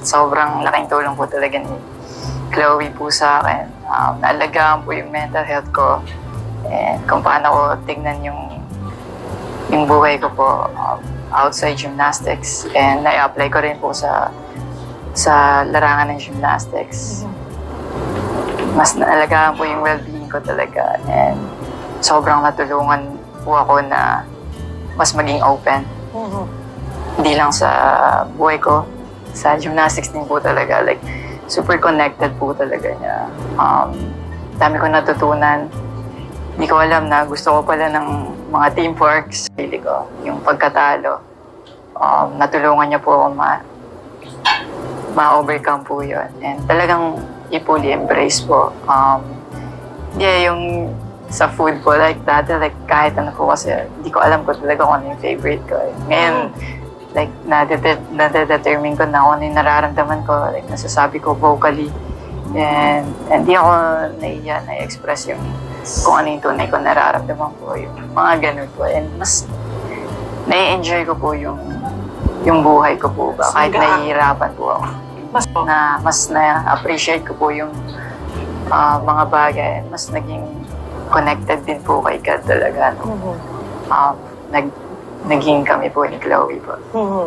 Sobrang laking tulong po talaga ni Chloe po sa akin. Um, naalagaan po yung mental health ko and kung paano ko tignan yung yung buhay ko po um, outside gymnastics and na-apply ko rin po sa sa larangan ng gymnastics. Mas naalagaan po yung well-being ko talaga and sobrang natulungan po ako na mas maging open. Hindi lang sa buhay ko, sa gymnastics din po talaga. Like, super connected po talaga niya. Um, dami ko natutunan. Hindi ko alam na gusto ko pala ng mga teamwork. Pili ko, yung pagkatalo. Um, natulungan niya po ako ma ma-overcome po yun. And talagang i-fully embrace po. Um, yeah, yung sa food po, like dati, like kahit ano po kasi, hindi ko alam ko talaga kung ano yung favorite ko. eh. Ngayon, like, nade- nade-determine ko na kung ano yung nararamdaman ko, like, nasasabi ko vocally. And, and di ako naiya na-express yung kung ano yung tunay ko nararamdaman ko, yung mga ganun po. And mas nai-enjoy ko po yung yung buhay ko po ba. Kahit nahihirapan po ako. Mas Na mas na-appreciate ko po yung ah, mga bagay. Mas naging connected din po kay God talaga. No? Um, nag, naging kami po ni Chloe po. Mhm.